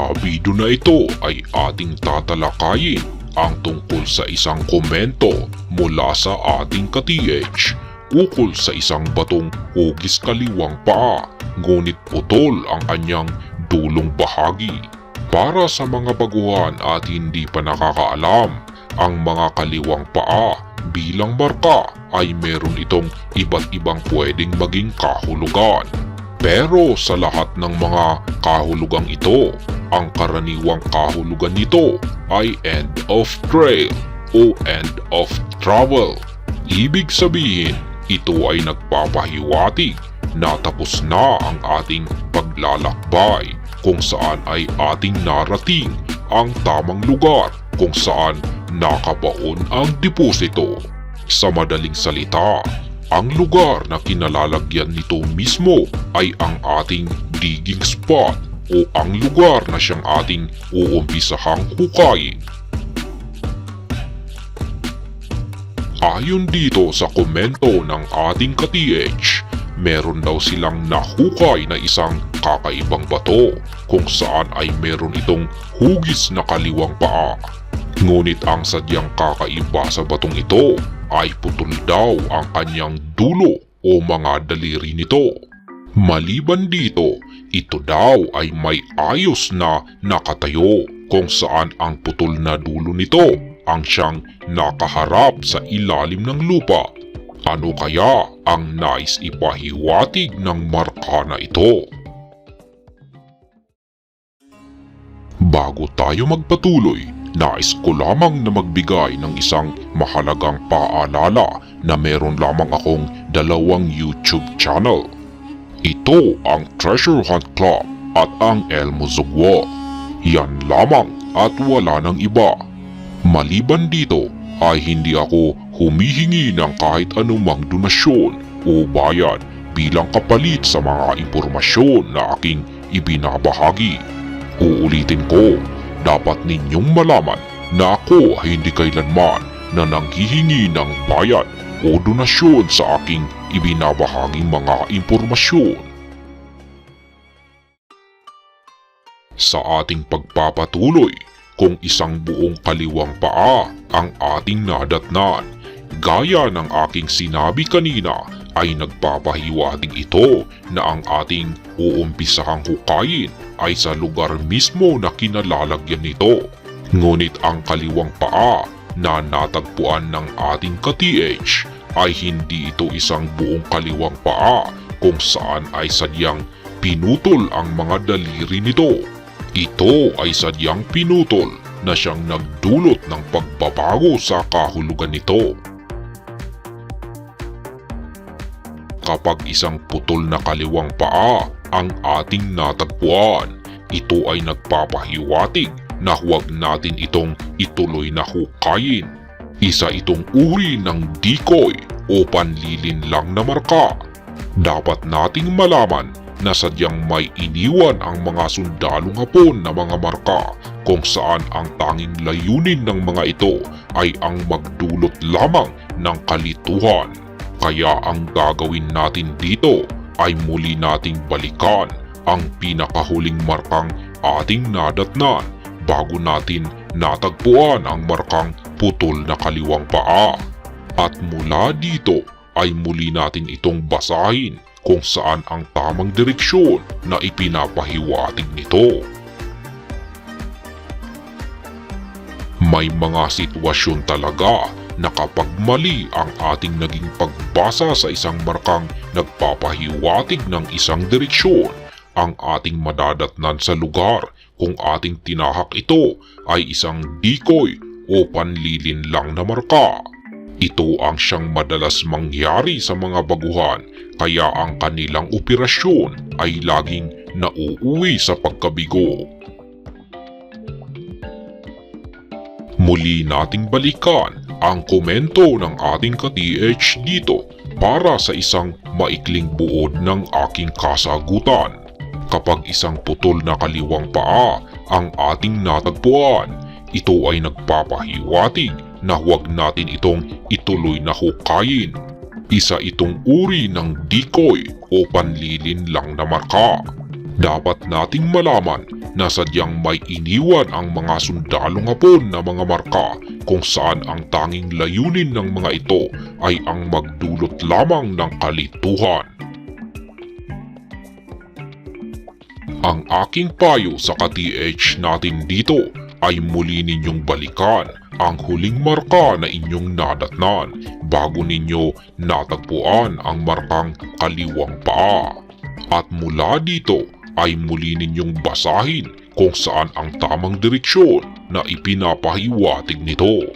Sa na ito ay ating tatalakayin ang tungkol sa isang komento mula sa ating ka-TH ukol sa isang batong hugis kaliwang paa ngunit putol ang kanyang dulong bahagi. Para sa mga baguhan at hindi pa nakakaalam, ang mga kaliwang paa bilang marka ay meron itong iba't ibang pwedeng maging kahulugan. Pero sa lahat ng mga kahulugang ito, ang karaniwang kahulugan nito ay end of trail o end of travel. Ibig sabihin, ito ay nagpapahiwatig na tapos na ang ating paglalakbay kung saan ay ating narating ang tamang lugar kung saan nakabaon ang deposito. Sa madaling salita, ang lugar na kinalalagyan nito mismo ay ang ating digging spot o ang lugar na siyang ating uumpisahang hukayin. Ayon dito sa komento ng ating ka-TH, meron daw silang nahukay na isang kakaibang bato kung saan ay meron itong hugis na kaliwang paa. Ngunit ang sadyang kakaiba sa batong ito ay putol daw ang kanyang dulo o mga daliri nito. Maliban dito, ito daw ay may ayos na nakatayo kung saan ang putol na dulo nito ang siyang nakaharap sa ilalim ng lupa. Ano kaya ang nais ipahiwatig ng marka na ito? Bago tayo magpatuloy, nais ko lamang na magbigay ng isang mahalagang paalala na meron lamang akong dalawang YouTube channel. Ito ang Treasure Hunt Club at ang Elmo Zugwo. Yan lamang at wala ng iba. Maliban dito ay hindi ako humihingi ng kahit anumang donasyon o bayad bilang kapalit sa mga impormasyon na aking ibinabahagi. Uulitin ko, dapat ninyong malaman na ako ay hindi kailanman na nanghihingi ng bayad o donasyon sa aking ibinabahaging mga impormasyon. Sa ating pagpapatuloy, kung isang buong kaliwang paa ang ating nadatnan, gaya ng aking sinabi kanina ay nagpapahiwatig ito na ang ating uumpisahang hukayin ay sa lugar mismo na kinalalagyan nito. Ngunit ang kaliwang paa na natagpuan ng ating ka-TH ay hindi ito isang buong kaliwang paa kung saan ay sadyang pinutol ang mga daliri nito. Ito ay sadyang pinutol na siyang nagdulot ng pagbabago sa kahulugan nito. Kapag isang putol na kaliwang paa ang ating natagpuan, ito ay nagpapahiwatig na huwag natin itong ituloy na hukayin. Isa itong uri ng decoy o panlilin lang na marka. Dapat nating malaman na sadyang may iniwan ang mga sundalong hapon na mga marka kung saan ang tanging layunin ng mga ito ay ang magdulot lamang ng kalituhan. Kaya ang gagawin natin dito ay muli nating balikan ang pinakahuling markang ating nadatnan bago natin natagpuan ang markang putol na kaliwang paa. At mula dito ay muli natin itong basahin kung saan ang tamang direksyon na ipinapahiwatig nito. May mga sitwasyon talaga na kapag mali ang ating naging pagbasa sa isang markang nagpapahiwatig ng isang direksyon, ang ating madadatnan sa lugar kung ating tinahak ito ay isang decoy o panlilin lang na marka. Ito ang siyang madalas mangyari sa mga baguhan kaya ang kanilang operasyon ay laging nauuwi sa pagkabigo. Muli nating balikan ang komento ng ating ka-TH dito para sa isang maikling buod ng aking kasagutan. Kapag isang putol na kaliwang paa ang ating natagpuan, ito ay nagpapahiwatig na huwag natin itong ituloy na hukayin. Isa itong uri ng decoy o panlilin lang na marka. Dapat nating malaman na sadyang may iniwan ang mga sundalong hapon na mga marka kung saan ang tanging layunin ng mga ito ay ang magdulot lamang ng kalituhan. Ang aking payo sa ka-TH natin dito ay muli ninyong balikan ang huling marka na inyong nadatnan bago ninyo natagpuan ang markang kaliwang paa. At mula dito ay muli ninyong basahin kung saan ang tamang direksyon na ipinapahiwatig nito.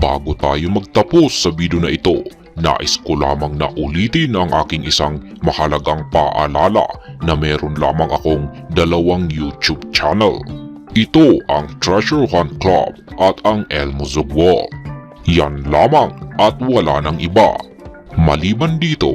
Bago tayo magtapos sa video na ito, nais ko lamang na ulitin ang aking isang mahalagang paalala na meron lamang akong dalawang YouTube channel. Ito ang Treasure Hunt Club at ang Elmo Zugwal. Yan lamang at wala nang iba. Maliban dito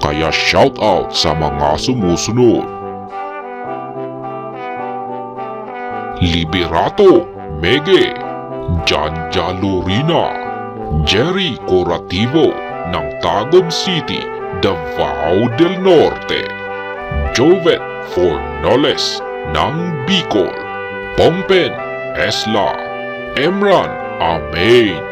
Kaya shoutout sa mga sumusunod. Liberato Mege Janja Lorina Jerry Corativo ng Tagum City, Davao del Norte Jovet Fornoles ng Bicol Pompen Esla Emran Amen